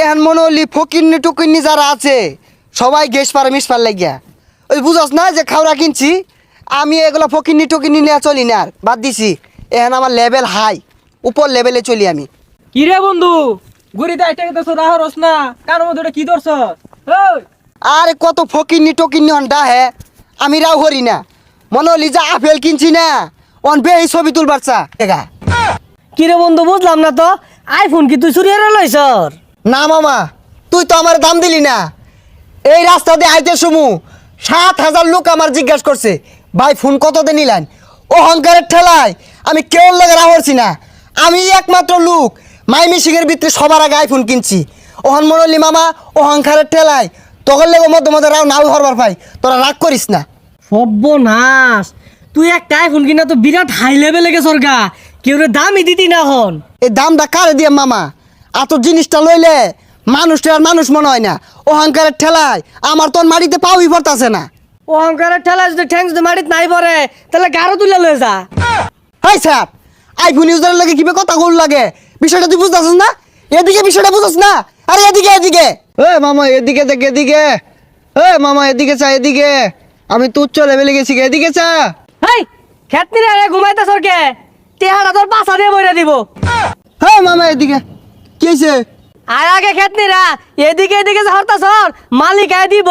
এহান মনে হলি ফকিন্নি টুকিন্নি যারা আছে সবাই গেস পারে মিস পার লাগিয়া। ওই বুঝস না যে খাওয়া কিনছি আমি এগুলো ফকিন্নি টুকিন্নি নিয়ে চলি না আর বাদ দিছি। এহান আমার লেভেল হাই উপর লেভেলে চলি আমি। কি রে বন্ধু? গুড়িতে আইটা গেছো রাহরস না কার মধ্যে ওটা কি ধরছ? আরে কত ফকিন্নি টকিন্নি হন হে আমি রাও হরি না। মনে হলি যে আপেল কিনছি না অন বে এই ছবি তুলবার চা। কি রে বন্ধু বুঝলাম না তো আইফোন কি তুই চুরি হারা লইছর না মামা তুই তো আমার দাম দিলি না। এই রাস্তা দিয়ে আইতে সুমু সাত হাজার লোক আমার জিজ্ঞাসা করছে ভাই ফোন কত দিয়ে নিলেন? অহংকারের ঠেলায় আমি কেউ লাগে রাহরছি না। আমি একমাত্র লোক মাই মিশিংয়ের ভিতরে সবার আগে আইফোন কিনছি। ওহন মনলি মামা ও অহংকারের ঠেলায় তখন লেগে মধ্যে মধ্যে রাও নাও হরবার ভাই তোরা রাগ করিস না। সর্বনাশ তুই একটা আইফোন কিনা তো বিরাট হাই লেভেলে গেছর গা কেউ দামই দিতি না হন। এই দামটা কারে দিয়ে মামা? এত জিনিসটা লইলে মানুষটা আর মানুষ মনে হয় না। অহংকারের ঠেলায় আমার তোর মাটিতে পাওই পড়তাছে না। অহংকারের ঠেলা যদি ঠ্যাং যদি মাটিত নাই পড়ে তাহলে গারো তুলে লয়ে যা। হাই স্যার আইফোন ইউজারের লাগে কীভাবে কথা বল লাগে? বিষয়টা তুই বুঝতেছিস না? এদিকে বিষয়টা বুঝছিস না? আরে এদিকে এদিকে। এ মামা এদিকে দেখ এদিকে। এ মামা এদিকে চা এদিকে। আমি তুচ্ছ লেভেলে গেছি এদিকে চা। হেই খেতনি রে ঘুমাইতে সরকে তেহারা তোর পাশা দিয়ে বইরা দিব। হ্যাঁ মামা এদিকে। কি আয় আর আগে খেতনি রা এদিকে এদিকে হরতা সর মালিক আয় দিব।